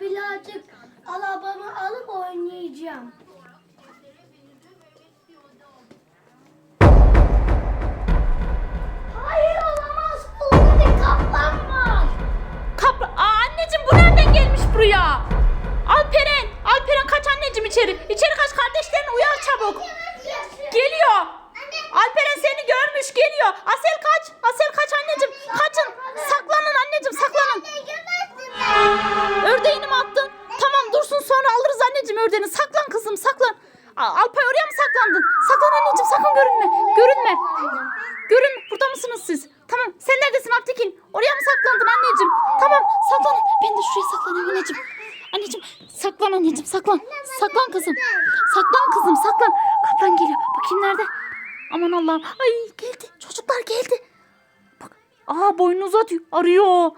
birazcık arabamı alıp oynayacağım. Hayır olamaz. Burada bir kaplan var. Kapla... Aa, anneciğim bu nereden gelmiş buraya? Alperen, Alperen kaç anneciğim içeri. İçeri kaç kardeşlerin uyar çabuk. Geliyor. Alperen seni görmüş geliyor. Asel kaç. Asel kaç saklan. Ben de şuraya saklanayım anneciğim. Anneciğim saklan anneciğim saklan. Saklan kızım. Saklan kızım saklan. Kaplan geliyor. Bakayım nerede? Aman Allah'ım. Ay geldi. Çocuklar geldi. Bak. Aa boynunu uzatıyor. Arıyor.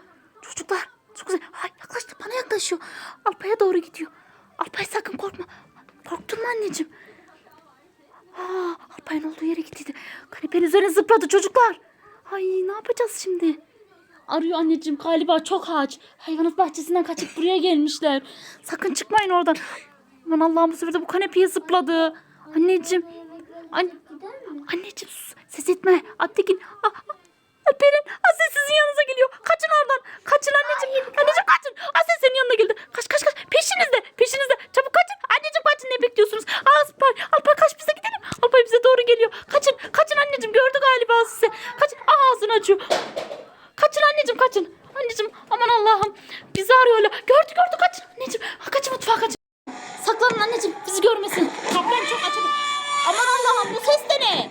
Çocuklar. Çok güzel. Ay yaklaştı bana yaklaşıyor. Alpay'a doğru gidiyor. Alpay sakın korkma. Korktun mu anneciğim? Aa, Alpay'ın olduğu yere gittiydi. Kanepenin üzerine zıpladı çocuklar. Ay ne yapacağız şimdi? Arıyor anneciğim galiba çok aç. Hayvanat bahçesinden kaçıp buraya gelmişler. Sakın çıkmayın oradan. Aman Allah'ım bu sefer de bu kanepeye zıpladı. Anneciğim. An anneciğim sus. Ses etme. Attekin. Ah, ah. Alperen. Asel sizin yanınıza geliyor. Kaçın oradan. Kaçın anneciğim. Anneciğim kaçın. Asel senin yanına geldi. Kaç kaç kaç. Peşinizde. Peşinizde. Çabuk kaçın. Anneciğim kaçın. Ne bekliyorsunuz? Aa, Alpay. Alpay kaç bize gidelim. Alpay bize doğru geliyor. Kaçın. Kaçın anneciğim. Gördü galiba sizi. Kaçın. Aa, ağzını açıyor. Kaçın anneciğim kaçın. Anneciğim aman Allah'ım. Bizi arıyorlar. Gördü gördü kaçın. Anneciğim. Kaçın mutfağa kaçın. Saklanın anneciğim. Bizi görmesin. Kaplan çok açıldı. Aman Allah'ım bu ses de ne?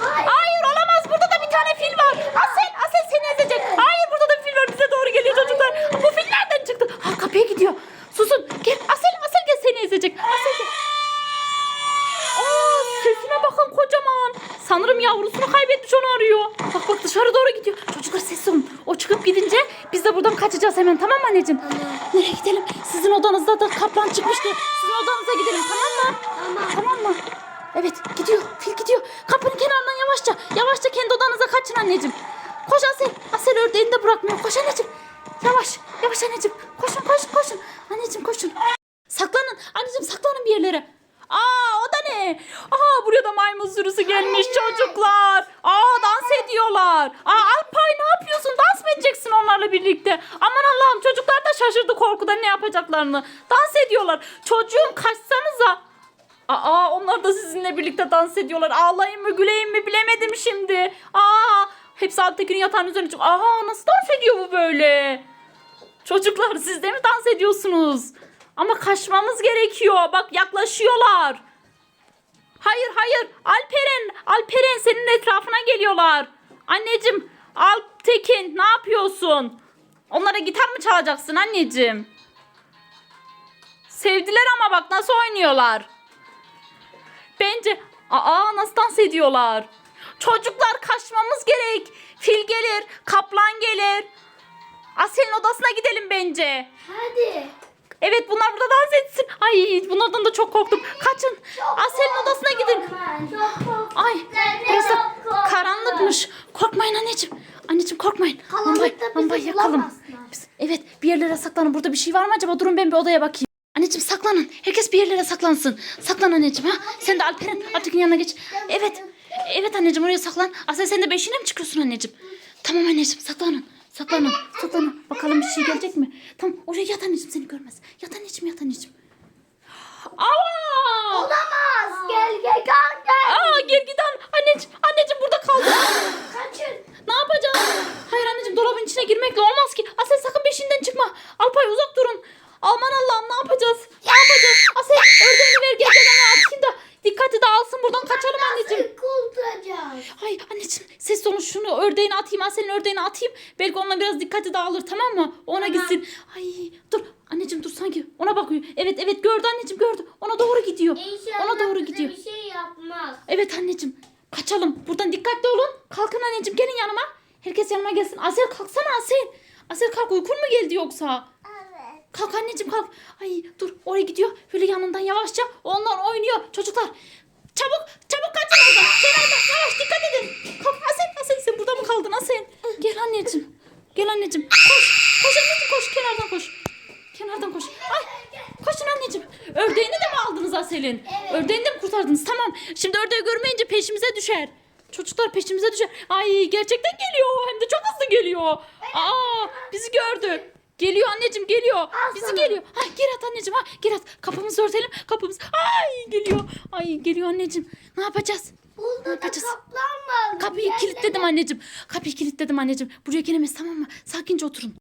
Hayır olamaz. Burada da bir tane fil var. Asel, Asel seni ezecek. Hayır burada da bir fil var. Bize doğru geliyor çocuklar. Bu fil nereden çıktı? Ha kapıya gidiyor. Susun. Gel Asel, Asel gel seni ezecek. Asel gel. Sanırım yavrusunu kaybetmiş onu arıyor. Bak bak dışarı doğru gidiyor. Çocuklar sessiz olun. O çıkıp gidince biz de buradan kaçacağız hemen tamam mı anneciğim? Nereye gidelim? Sizin odanızda da kaplan çıkmıştı. Sizin odanıza gidelim tamam mı? Tamam. Tamam mı? Evet gidiyor. Fil gidiyor. Kapının kenarından yavaşça. Yavaşça kendi odanıza kaçın anneciğim. Koş Asel. Asel ördeğini de bırakmıyor. Koş anneciğim. Yavaş. Yavaş anneciğim. Koşun koşun koşun. Anneciğim koşun. Saklanın. Anneciğim saklanın bir yerlere. Aa ne? Aa buraya da maymun sürüsü gelmiş çocuklar. Aa dans ediyorlar. Aa Alpay ne yapıyorsun? Dans mı edeceksin onlarla birlikte? Aman Allah'ım çocuklar da şaşırdı korkudan ne yapacaklarını. Dans ediyorlar. Çocuğum kaçsanıza. Aa onlar da sizinle birlikte dans ediyorlar. Ağlayayım mı güleyim mi bilemedim şimdi. Aa hepsi Altekin'in yatağın üzerine çık. Aa nasıl dans ediyor bu böyle? Çocuklar siz de mi dans ediyorsunuz? Ama kaçmamız gerekiyor. Bak yaklaşıyorlar. Hayır. Alperen, Alperen senin etrafına geliyorlar. Anneciğim, Alptekin ne yapıyorsun? Onlara gitar mı çalacaksın anneciğim? Sevdiler ama bak nasıl oynuyorlar. Bence aa nasıl dans ediyorlar. Çocuklar kaçmamız gerek. Fil gelir, kaplan gelir. Asel'in odasına gidelim bence. Hadi. Evet bunlar burada dans etsin. Ay bunlardan da çok korktum. Kaçın. Asel'in odasına gidin. Ay burası karanlıkmış. Korkmayın anneciğim. Anneciğim korkmayın. Bizi lambayı yakalım. Biz- Evet bir yerlere saklanın. Burada bir şey var mı acaba? Durun ben bir odaya bakayım. Anneciğim saklanın. Herkes bir yerlere saklansın. Saklan anneciğim ha. Sen de Alperen Alptekin yanına geç. Evet. Evet anneciğim oraya saklan. Asel sen de beşiğine mi çıkıyorsun anneciğim? Tamam anneciğim saklanın. Saklanın. Saklanın. Bir şey gelecek mi? Tamam oraya yat anneciğim seni görmez. Yat anneciğim yat anneciğim. Aa! Olamaz. Gel gel gel gel. Aa gel giden. Anneciğim, anneciğim burada kaldı. Kaçın. ne yapacağız? Hayır anneciğim dolabın içine girmekle olmaz ki. Asel sakın peşinden çıkma. Alpay uzak durun. Aman Allah'ım ne yapacağız? Ne yapacağız? Asel ördeğini ver gel hemen atayım da. Dikkati dağılsın buradan kaçalım anneciğim. Kurtulacağız? Ay anneciğim ses olun şunu ördeğini atayım Asel'in ördeğini atayım. Belki onunla biraz dikkati dağılır tamam mı? Ona Tamam. gitsin. Ay dur anneciğim dur sanki ona bakıyor. Evet evet gördü anneciğim gördü. Ona doğru gidiyor. İnşallah Ona doğru bize gidiyor. bir şey yapmaz. Evet anneciğim. Kaçalım. Buradan dikkatli olun. Kalkın anneciğim gelin yanıma. Herkes yanıma gelsin. Asel kalksana Asel. Asel kalk uykun mu geldi yoksa? Evet. Kalk anneciğim kalk. Ay dur oraya gidiyor. Böyle yanından yavaşça onlar oynuyor. Çocuklar çabuk çabuk kaçın oradan. Kenarda yavaş dikkat edin. Kalk Asel Asel sen burada mı kaldın Asel? Gel anneciğim. Gel anneciğim. Koş. Koş anneciğim koş kenardan koş. kenardan koş. Ay koşun anneciğim. Ördeğini de aldınız Asel'in? Ördeğini de mi kurtardınız? Tamam. Şimdi ördeği görmeyince peşimize düşer. Çocuklar peşimize düşer. Ay gerçekten geliyor. Hem de çok hızlı geliyor. Aa bizi gördü. Geliyor anneciğim geliyor. Bizi sana. geliyor. Ha geri at anneciğim ha geri at. Kapımızı örtelim. Kapımız. Ay geliyor. Ay geliyor anneciğim. Ne yapacağız? Ne Burada da yapacağız? kaplan var. Kapıyı kilitledim anneciğim. Kapıyı kilitledim anneciğim. Buraya gelemez tamam mı? Sakince oturun.